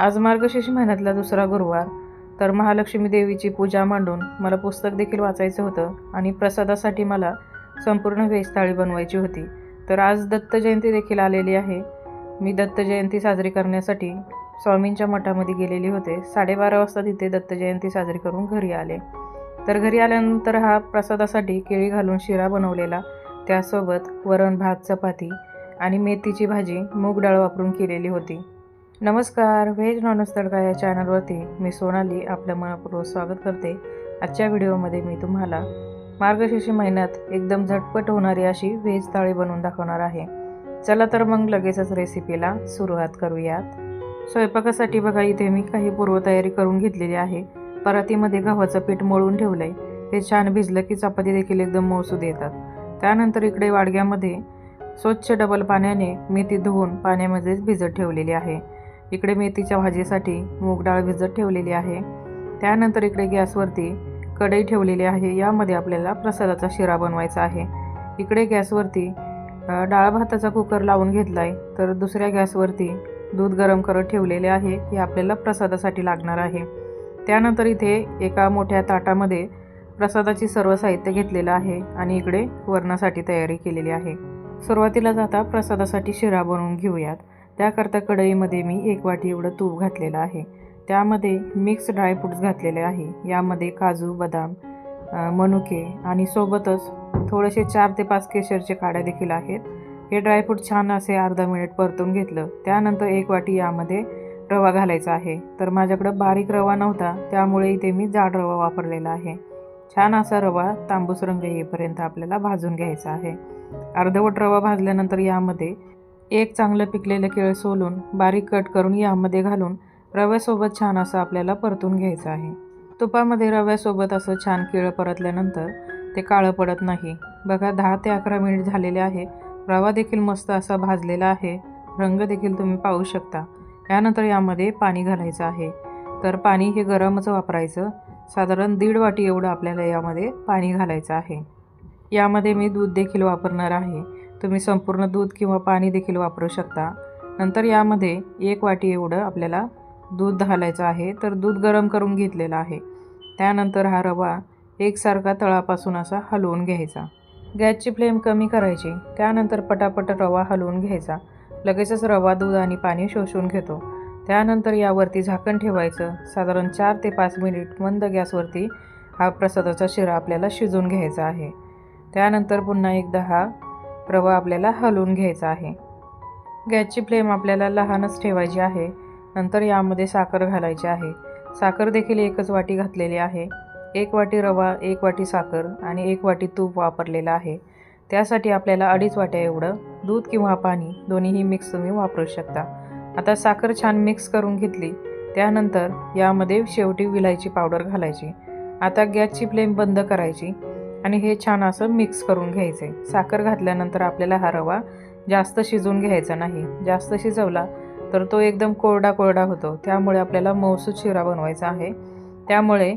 आज मार्गशीर्ष महिन्यातला दुसरा गुरुवार. तर महालक्ष्मी देवीची पूजा मांडून मला पुस्तक देखील वाचायचं होतं आणि प्रसादासाठी मला संपूर्ण व्हेज थाळी बनवायची होती. तर आज दत्त जयंती देखील आलेली आहे. मी दत्त जयंती साजरी करण्यासाठी स्वामींच्या मठामध्ये गेलेले होते. साडेबारा वाजता तिथे दत्त जयंती साजरी करून घरी आले. तर घरी आल्यानंतर हा प्रसादासाठी केळी घालून शिरा बनवलेला. त्यासोबत वरण भात चपाती आणि मेथीची भाजी मूग डाळ वापरून केलेली होती. नमस्कार व्हेज नॉनव्हेज या चॅनलवरती मी सोनाली आपलं मनापूर्वक स्वागत करते. आजच्या व्हिडिओमध्ये मी तुम्हाला मार्गशीर्ष महिन्यात एकदम झटपट होणारी अशी व्हेज थाळी बनवून दाखवणार आहे. चला तर मग लगेचच रेसिपीला सुरुवात करूयात. स्वयंपाकासाठी बघा इथे मी काही पूर्वतयारी करून घेतलेली आहे. परातीमध्ये गव्हाचं पीठ मळून ठेवलं आहे हे छान भिजलं की चपाती देखील एकदम मळसूद येतात. त्यानंतर इकडे वाडग्यामध्ये स्वच्छ डबल पाण्याने मेथी धुवून पाण्यामध्येच भिजत ठेवलेली आहे. इकडे मेथीच्या भाजीसाठी मूग डाळ भिजत ठेवलेली आहे. त्यानंतर इकडे गॅसवरती कढई ठेवलेली आहे. यामध्ये आपल्याला प्रसादाचा शिरा बनवायचा आहे. इकडे गॅसवरती डाळ भाताचा कुकर लावून घेतला आहे तर दुसऱ्या गॅसवरती दूध गरम करत ठेवलेले आहे. हे आपल्याला प्रसादासाठी लागणार आहे. त्यानंतर इथे एका मोठ्या ताटामध्ये प्रसादाची सर्व साहित्य घेतलेलं आहे आणि इकडे वरणासाठी तयारी केलेली आहे. सुरुवातीला जाता प्रसादासाठी शिरा बनवून घेऊयात. त्याकरता कढईमध्ये मी एक वाटी एवढं तूप घातलेलं आहे. त्यामध्ये मिक्स ड्रायफ्रूट्स घातलेले आहे. यामध्ये काजू बदाम मनुके आणि सोबतच थोडेसे चार ते पाच केशरचे काड्या देखील आहेत. हे ड्रायफ्रूट छान असे अर्धा मिनिट परतून घेतलं. त्यानंतर एक वाटी यामध्ये रवा घालायचा आहे. तर माझ्याकडं बारीक रवा नव्हता त्यामुळे इथे मी जाड रवा वापरलेला आहे. छान असा रवा तांबूस रंग येईपर्यंत आपल्याला भाजून घ्यायचा आहे. अर्धवट रवा भाजल्यानंतर यामध्ये एक चांगलं पिकलेलं केळं सोलून बारीक कट करून यामध्ये घालून रव्यासोबत छान असं आपल्याला परतून घ्यायचं आहे. तुपामध्ये रव्यासोबत असं छान केळं परतल्यानंतर ते काळं पडत नाही. बघा दहा ते अकरा मिनिट झालेले आहे. रवा देखील मस्त असा भाजलेला आहे. रंग देखील तुम्ही पाहू शकता. त्यानंतर यामध्ये पाणी घालायचं आहे. तर पाणी हे गरमच वापरायचं. साधारण दीड वाटी एवढं आपल्याला यामध्ये पाणी घालायचं आहे. यामध्ये मी दूध देखील वापरणार आहे. तुम्ही संपूर्ण दूध किंवा पाणी देखील वापरू शकता. नंतर यामध्ये एक वाटी एवढं आपल्याला दूध घालायचं आहे तर दूध गरम करून घेतलेलं आहे. त्यानंतर हा रवा एकसारखा तळापासून असा हलवून घ्यायचा. गॅसची फ्लेम कमी करायची त्यानंतर पटापट रवा हलवून घ्यायचा. लगेचच रवा दूध आणि पाणी शोषून घेतो. त्यानंतर यावरती झाकण ठेवायचं. साधारण चार ते पाच मिनिट मंद गॅसवरती हा प्रसादाचा शिरा आपल्याला शिजून घ्यायचा आहे. त्यानंतर पुन्हा एकदा हा रवा आपल्याला हलवून घ्यायचा आहे. गॅसची फ्लेम आपल्याला लहानच ठेवायची आहे. नंतर यामध्ये साखर घालायची आहे. साखर देखील एकच वाटी घातलेली आहे. एक वाटी रवा एक वाटी साखर आणि एक वाटी तूप वापरलेलं आहे. त्यासाठी आपल्याला अडीच वाट्या एवढं दूध किंवा पाणी दोन्हीही मिक्स तुम्ही वापरू शकता. आता साखर छान मिक्स करून घेतली. त्यानंतर यामध्ये शेवटी विलायची पावडर घालायची. आता गॅसची फ्लेम बंद करायची. आणि हे छान असं मिक्स करून घ्यायचे. साखर घातल्यानंतर आपल्याला हा रवा जास्त शिजवून घ्यायचा नाही. जास्त शिजवला तर तो एकदम कोरडा कोरडा होतो. त्यामुळे आपल्याला मौसूद शिरा बनवायचा आहे. त्यामुळे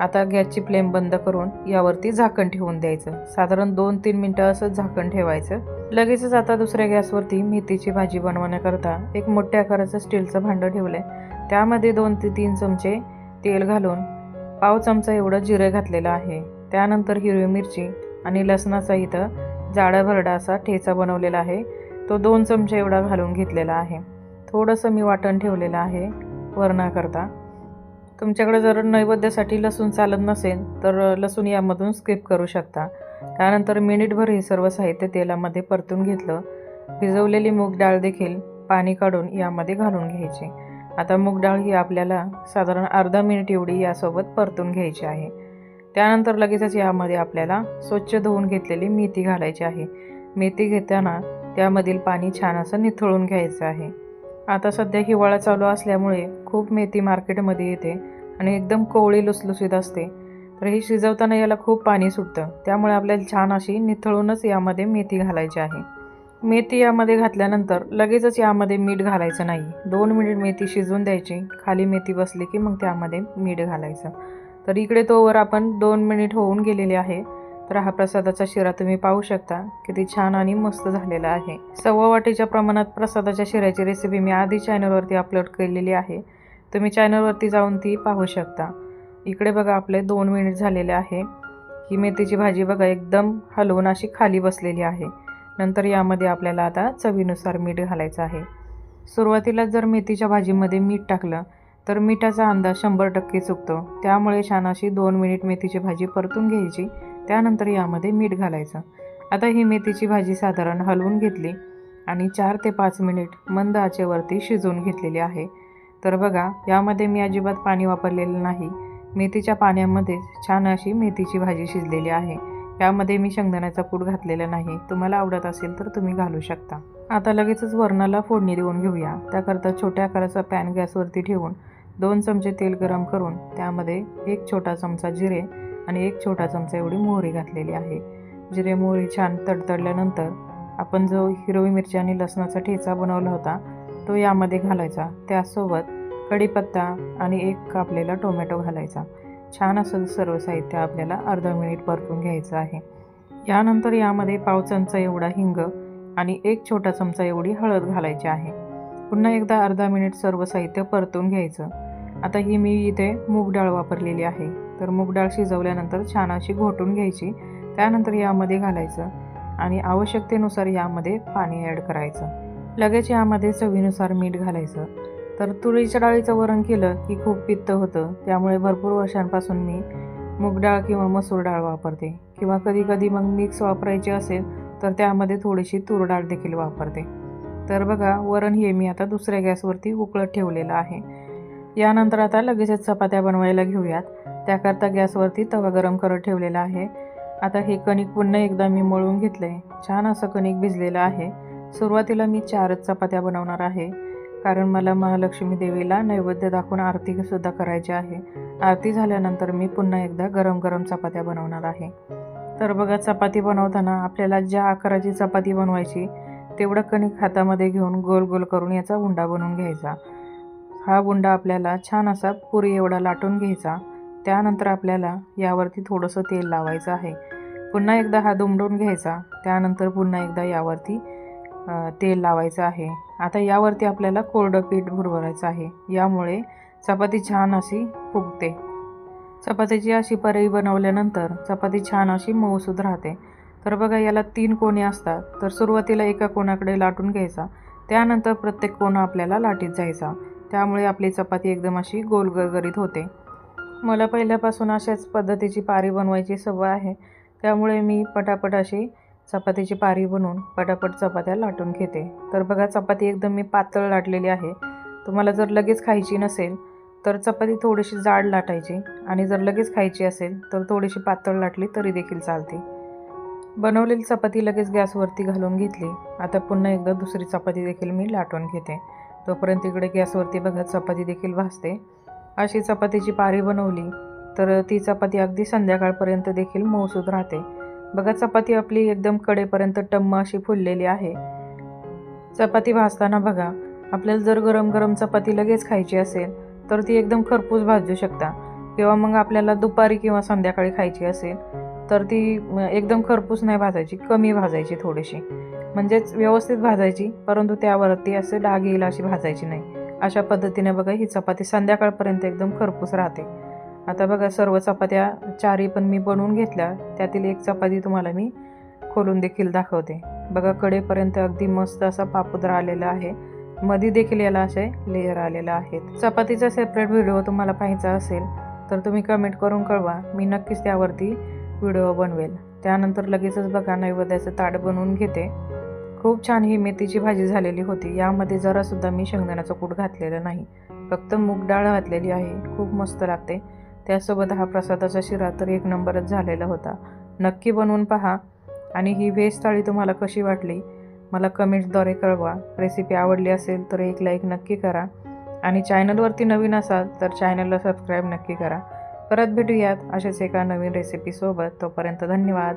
आता गॅसची फ्लेम बंद करून यावरती झाकण ठेवून द्यायचं. साधारण दोन तीन मिनटं असं झाकण ठेवायचं. लगेचच आता दुसऱ्या गॅसवरती मेथीची भाजी बनवण्याकरता एक मोठ्या आकाराचं स्टीलचं भांडं ठेवलं आहे त्यामध्ये दोन ते तीन चमचे तेल घालून पाव चमचा एवढं जिरे घातलेलं आहे. त्यानंतर हिरवी मिरची आणि लसणाचा इथं जाडा भरडा असा ठेचा बनवलेला आहे. तो दोन चमचे एवढा घालून घेतलेला आहे. थोडंसं मी वाटण ठेवलेलं आहे वरणाकरता. तुमच्याकडे जर नैवेद्यासाठी लसूण चालत नसेल तर लसूण यामधून स्किप करू शकता. त्यानंतर मिनिटभर हे सर्व साहित्य तेलामध्ये परतून घेतलं. भिजवलेली मूग डाळ देखील पाणी काढून यामध्ये घालून घ्यायची. आता मूग डाळ ही आपल्याला साधारण अर्धा मिनिट एवढी यासोबत परतून घ्यायची आहे. त्यानंतर लगेचच यामध्ये आपल्याला स्वच्छ धुवून घेतलेली मेथी घालायची आहे. मेथी घेताना त्यामधील पाणी छान असं निथळून घ्यायचं आहे. आता सध्या हिवाळा चालू असल्यामुळे खूप मेथी मार्केटमध्ये येते आणि एकदम कोवळी लुसलुसीत असते. तर ही शिजवताना याला खूप पाणी सुटतं. त्यामुळे आपल्याला छान अशी निथळूनच यामध्ये मेथी घालायची आहे. मेथी यामध्ये घातल्यानंतर लगेचच यामध्ये मीठ घालायचं नाही. दोन मिनिट मेथी शिजवून द्यायची. खाली मेथी बसली की मग त्यामध्ये मीठ घालायचं. तर इकडे तोवर आपण दोन मिनिट होऊन गेलेले आहे. तर हा प्रसादाचा शिरा तुम्ही पाहू शकता. किती छान आणि मस्त झालेला आहे. सव्वा वाटीच्या प्रमाणात प्रसादाच्या शिऱ्याची रेसिपी मी आधी चॅनलवरती अपलोड केलेली आहे. तुम्ही चॅनलवरती जाऊन ती पाहू शकता. इकडे बघा आपले दोन मिनिट झालेले आहे. ही मेथीची भाजी बघा एकदम हलवून अशी खाली बसलेली आहे. नंतर यामध्ये आपल्याला आता चवीनुसार मीठ घालायचं आहे. सुरुवातीला जर मेथीच्या भाजीमध्ये मीठ टाकलं तर मिठाचा अंदाज शंभर टक्के चुकतो. त्यामुळे छान अशी दोन मिनिट मेथीची भाजी परतून घ्यायची. त्यानंतर यामध्ये मीठ घालायचं. आता ही मेथीची भाजी साधारण हलवून घेतली आणि चार ते पाच मिनिट मंद आचेवरती शिजवून घेतलेली आहे. तर बघा यामध्ये मी अजिबात पाणी वापरलेलं नाही. मेथीच्या पाण्यामध्ये छान अशी मेथीची भाजी शिजलेली आहे. यामध्ये मी शेंगदाण्याचा कूट घातलेला नाही. तुम्हाला आवडत असेल तर तुम्ही घालू शकता. आता लगेचच वरणाला फोडणी देऊन घेऊया. त्याकरता छोट्या आकाराचा पॅन गॅसवरती ठेवून दोन चमचे तेल गरम करून त्यामध्ये एक छोटा चमचा जिरे आणि एक छोटा चमचा एवढी मोहरी घातलेली आहे. जिरे मोहरी छान तडतडल्यानंतर आपण जो हिरवी मिरची आणि लसणाचा ठेचा बनवला होता तो यामध्ये घालायचा. त्यासोबत कढीपत्ता आणि एक कापलेला टोमॅटो घालायचा. छान असं सर्व साहित्य आपल्याला अर्धा मिनिट परतून घ्यायचं आहे. यानंतर यामध्ये पाव चमचा एवढा हिंग आणि एक छोटा चमचा एवढी हळद घालायची आहे. पुन्हा एकदा अर्धा मिनिट सर्व साहित्य परतून घ्यायचं. आता ही मी इथे मूग डाळ वापरलेली आहे. तर मूग डाळ शिजवल्यानंतर छान अशी घोटून घ्यायची. त्यानंतर यामध्ये घालायचं आणि आवश्यकतेनुसार यामध्ये पाणी ॲड करायचं. लगेच यामध्ये चवीनुसार मीठ घालायचं. तर तुरीच्या डाळीचं वरण केलं की खूप पित्त होतं. त्यामुळे भरपूर वर्षांपासून मी मूग डाळ किंवा मसूर डाळ वापरते. किंवा कधी कधी मग मिक्स वापरायची असेल तर त्यामध्ये थोडीशी तूर डाळ देखील वापरते. तर बघा वरण हे मी आता दुसऱ्या गॅसवरती उकळत ठेवलेलं आहे. यानंतर आता लगेचच चपात्या बनवायला घेऊयात. त्याकरता गॅसवरती तवा गरम करत ठेवलेला आहे. आता हे कणिक पुन्हा एकदा मी मळून घेतलं आहे छान असं कणिक भिजलेलं आहे. सुरुवातीला मी चारच चपात्या बनवणार आहे. कारण मला महालक्ष्मी देवीला नैवेद्य दाखवून आरतीसुद्धा करायची आहे. आरती झाल्यानंतर मी पुन्हा एकदा गरम गरम चपात्या बनवणार आहे. तर बघा चपाती बनवताना आपल्याला ज्या आकाराची चपाती बनवायची तेवढं कणिक हातामध्ये घेऊन गोल गोल करून याचा उंडा बनवून घ्यायचा. हा बुंडा आपल्याला छान असा पुरी एवढा लाटून घ्यायचा. त्यानंतर आपल्याला यावरती थोडंसं तेल लावायचं आहे. पुन्हा एकदा हा दुमडून घ्यायचा. त्यानंतर पुन्हा एकदा यावरती तेल लावायचं आहे. आता यावरती आपल्याला कोरडं पीठ भुरभरायचं आहे. यामुळे चपाती छान अशी फुगते. चपातीची अशी परई बनवल्यानंतर चपाती छान अशी मऊसूद राहते. तर बघा याला तीन कोणे असतात तर सुरुवातीला एका कोणाकडे लाटून घ्यायचा. त्यानंतर प्रत्येक कोण आपल्याला लाटीत जायचा. त्यामुळे आपली चपाती एकदम अशी गोल गरगरीत होते. मला पहिल्यापासून अशाच पद्धतीची पारी बनवायची सवय आहे. त्यामुळे मी पटापट अशी चपातीची पारी बनवून पटापट चपात्या लाटून घेते. तर बघा चपाती एकदम मी पातळ लाटलेली आहे. तुम्हाला जर लगेच खायची नसेल तर चपाती थोडीशी जाड लाटायची आणि जर लगेच खायची असेल तर थोडीशी पातळ लाटली तरी देखील चालते. बनवलेली चपाती लगेच गॅसवरती घालून घेतली. आता पुन्हा एकदा दुसरी चपाती देखील मी लाटून घेते. तोपर्यंत इकडे गॅसवरती बघा चपाती देखील भाजते. अशी चपातीची पारी बनवली तर ती चपाती अगदी संध्याकाळपर्यंत देखील मऊसूद राहते. बघा चपाती आपली एकदम कडेपर्यंत टम्म अशी फुललेली आहे. चपाती भाजताना बघा आपल्याला जर गरम गरम चपाती लगेच खायची असेल तर ती एकदम खरपूस भाजू शकता. किंवा मग आपल्याला दुपारी किंवा संध्याकाळी खायची असेल तर ती एकदम खरपूस नाही भाजायची कमी भाजायची थोडीशी. म्हणजेच व्यवस्थित भाजायची परंतु त्यावरती असे डाग येईल अशी भाजायची नाही. अशा पद्धतीने बघा ही चपाती संध्याकाळपर्यंत एकदम खरपूस राहते. आता बघा सर्व चपात्या चारी पण मी बनवून घेतल्या त्यातील एक चपाती तुम्हाला मी खोलून देखील दाखवते. बघा कडेपर्यंत अगदी मस्त असा पापुद्रा आलेला आहे. मध्ये देखील याला असे लेयर आलेले आहेत चपातीचा सेपरेट व्हिडिओ तुम्हाला पाहायचा असेल तर तुम्ही कमेंट करून कळवा. मी नक्कीच त्यावरती व्हिडिओ बनवेल. त्यानंतर लगेचच बघा नैवेद्याचं ताट बनवून घेते. खूप छान ही मेथीची भाजी झालेली होती. यामध्ये जरासुद्धा मी शेंगदाण्याचं कूट घातलेलं नाही. फक्त मूग डाळ घातलेली आहे. खूप मस्त लागते. त्यासोबत हा प्रसादाचा शिरा तर एक नंबरच झालेला होता. नक्की बनवून पहा. आणि ही व्हेज थाळी तुम्हाला कशी वाटली? मला कमेंट्सद्वारे कळवा. रेसिपी आवडली असेल तर एक लाईक नक्की करा. आणि चॅनलवरती नवीन असाल तर चॅनलला सबस्क्राईब नक्की करा. परत भेटूयात अशाच एका नवीन रेसिपीसोबत तोपर्यंत धन्यवाद.